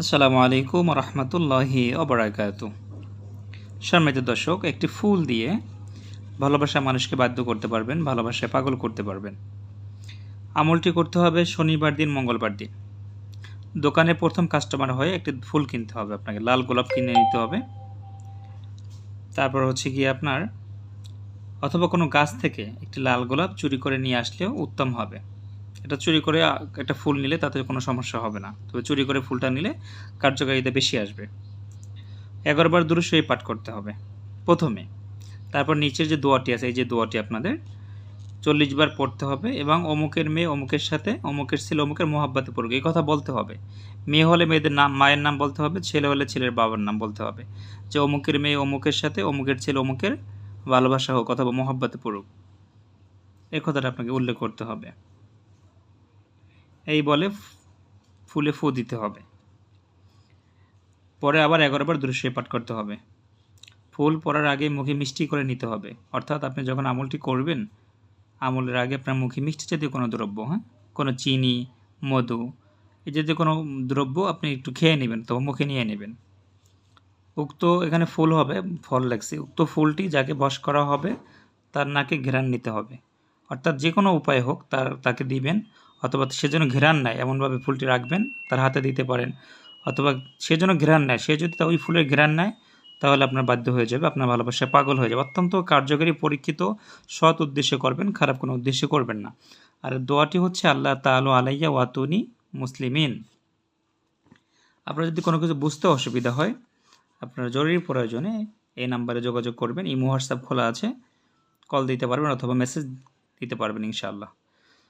আসসালামু আলাইকুম রহমতুল্লাহি অবরাকাতু সম্মানিত দর্শক, একটি ফুল দিয়ে ভালোবাসা মানুষকে বাধ্য করতে পারবেন, ভালোবাসায় পাগল করতে পারবেন। আমলটি করতে হবে শনিবার দিন, মঙ্গলবার দিন। দোকানে প্রথম কাস্টমার হয়ে একটি ফুল কিনতে হবে আপনাকে, লাল গোলাপ কিনে নিতে হবে। তারপর হচ্ছে গিয়ে আপনার অথবা কোনো গাছ থেকে একটি লাল গোলাপ চুরি করে নিয়ে আসলেও উত্তম হবে। এটা চুরি করে একটা ফুল নিলে তাতে কোনো সমস্যা হবে না। তবে চুরি করে ফুলটা নিলে কার্যকারিতা বেশি আসবে। এগারোবার দুরুশই পাঠ করতে হবে। প্রথমে, তারপর নিচের যে দোয়াটি আছে, এই যে দোয়াটি আপনাদের চল্লিশ বার পড়তে হবে এবং অমুকের মেয়ে অমুকের সাথে, অমুকের ছেলে অমুকের মোহাব্বাতে পড়বে এই কথা বলতে হবে। মেয়ে হলে মেয়েদের নাম, মায়ের নাম বলতে হবে, ছেলে হলে ছেলের বাবার নাম বলতে হবে। যে অমুকের মেয়ে অমুকের সাথে, অমুকের ছেলে অমুকের ভালোবাসা হোক অথবা মোহাব্বাতে পড়ুক। এই কথাটা আপনাকে উল্লেখ করতে হবে। এই বলে ফুলে ফু দিতে হবে। পরে আবার এগারোবার দৃশ্য পাঠ করতে হবে। ফুল পড়ার আগে মুখে মিষ্টি করে নিতে হবে। অর্থাৎ আপনি যখন আমলটি করবেন, আমলের আগে আপনার মুখে মিষ্টি জাতীয় কোনো দ্রব্য হ্যাঁ? কোনো চিনি, মধু, এই জাতীয় কোনো দ্রব্য আপনি একটু খেয়ে নেবেন তো মুখে নিয়ে নেবেন। উক্ত এখানে ফুল হবে, ফল লাগছে। উক্ত ফুলটি যাকে বশ করা হবে, তার নাকে ঘেরান নিতে হবে। অর্থাৎ যে কোনো উপায় হোক, তার তাকে দিবেন। অথবা সে যেন ঘেরান নেয় এমনভাবে ফুলটি রাখবেন, তার হাতে দিতে পারেন। অথবা সে যেন ঘেরান নেয় সে যদি ওই ফুলের ঘেরান নেয় তাহলে আপনার বাধ্য হয়ে যাবে, আপনার ভালোবাসা পাগল হয়ে যাবে। অত্যন্ত কার্যকরী, পরীক্ষিত, সৎ উদ্দেশ্যে করবেন, খারাপ কোনো উদ্দেশ্যে করবেন না। আর দোয়াটি হচ্ছে, আল্লাহ তালু আলাইয়া ওয়াতুনি মুসলিমিন। আপনার যদি কোনো কিছু বুঝতে অসুবিধা হয়, আপনার জরুরি প্রয়োজনে এই নাম্বারে যোগাযোগ করবেন, ইমো, হোয়াটসঅ্যাপ খোলা আছে। কল দিতে পারবেন অথবা মেসেজ দিতে পারবেন, ইনশাআল্লাহ।